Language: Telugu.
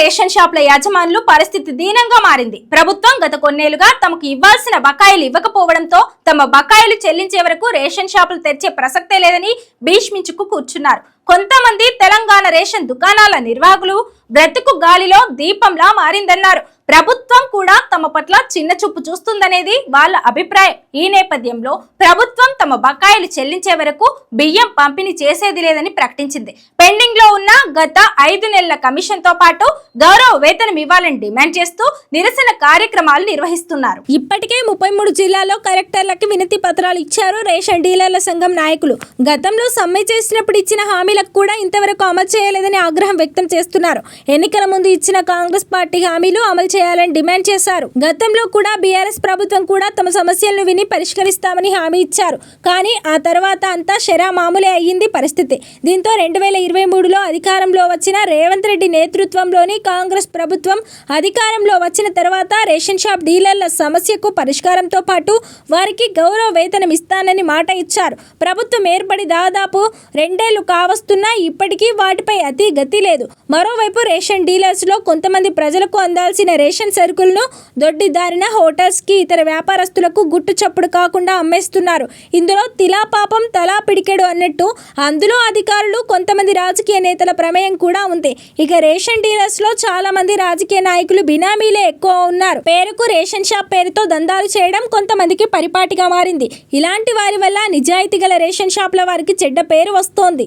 రేషన్ షాప్ల యాజమానులు పరిస్థితి దీనంగా మారింది. ప్రభుత్వం గత కొన్నేళ్ళుగా తమకు ఇవ్వాల్సిన బకాయిలు ఇవ్వకపోవడంతో తమ బకాయిలు చెల్లించే వరకు రేషన్ షాపులు తెరిచే ప్రసక్తే లేదని భీష్మించుకు కూర్చున్నారు. కొంతమంది తెలంగాణ రేషన్ దుకాణాల నిర్వాహకులు బ్రతుకు గాలిలో దీపంలా మారిందన్నారు. ప్రభుత్వం కూడా తమ పట్ల చిన్న చూపు చూస్తుందనేది వాళ్ళ అభిప్రాయం. ఈ నేపథ్యంలో ప్రభుత్వం తమ బకాయిలు చెల్లించే వరకు బియ్యం పంపిణీ చేసేది లేదని ప్రకటించింది. పెండింగ్లో ఉన్న గత ఐదు నెలల కమిషన్తో పాటు గౌరవ వేతనం ఇవ్వాలని డిమాండ్ చేస్తూ నిరసన కార్యక్రమాలు నిర్వహిస్తున్నారు. ఇప్పటికే ముప్పై మూడు జిల్లాల్లో కలెక్టర్లకి వినతి పత్రాలు ఇచ్చారు రేషన్ డీలర్ల సంఘం నాయకులు. గతంలో సమ్మె చేసినప్పుడు ఇచ్చిన హామీలకు కూడా ఇంతవరకు అమలు చేయలేదని ఆగ్రహం వ్యక్తం చేస్తున్నారు. ఎన్నికల ముందు ఇచ్చిన కాంగ్రెస్ పార్టీ హామీలు అమలు చేయాలని డిమాండ్ చేశారు. గతంలో కూడా బీఆర్ఎస్ ప్రభుత్వం కూడా తమ సమస్యలను విని పరిష్కరిస్తామని హామీ ఇచ్చారు. కానీ ఆ తర్వాత అంతా షరా మామూలే అయ్యింది పరిస్థితి. దీంతో రెండు వేల ఇరవై మూడులో అధికారంలో వచ్చిన రేవంత్ రెడ్డి నేతృత్వంలోని కాంగ్రెస్ ప్రభుత్వం అధికారంలో వచ్చిన తర్వాత రేషన్ షాప్ డీలర్ల సమస్యకు పరిష్కారంతో పాటు వారికి గౌరవ వేతనం ఇస్తానని మాట ఇచ్చారు. ప్రభుత్వం ఏర్పడి దాదాపు రెండేళ్ళు కావస్తున్నా ఇప్పటికీ వాటిపై అతి గతి లేదు. మరోవైపు రేషన్ డీలర్స్లో కొంతమంది ప్రజలకు అందాల్సిన రేషన్ సరుకులను దొడ్డిదారిన హోటల్స్కి ఇతర వ్యాపారస్తులకు గుట్టు చప్పుడు కాకుండా అమ్మేస్తున్నారు. ఇందులో తిలా పాపం తలా పిడికెడు అన్నట్టు అందులో అధికారులు కొంతమంది రాజకీయ నేతల ప్రమేయం కూడా ఉంది. ఇక రేషన్ డీలర్స్లో చాలా మంది రాజకీయ నాయకులు బినామీలే ఎక్కువ ఉన్నారు. పేరుకు రేషన్ షాప్ పేరుతో దందాలు చేయడం కొంతమందికి పరిపాటిగా మారింది. ఇలాంటి వారి వల్ల నిజాయితీ గల రేషన్ షాప్ల వారికి చెడ్డ పేరు వస్తోంది.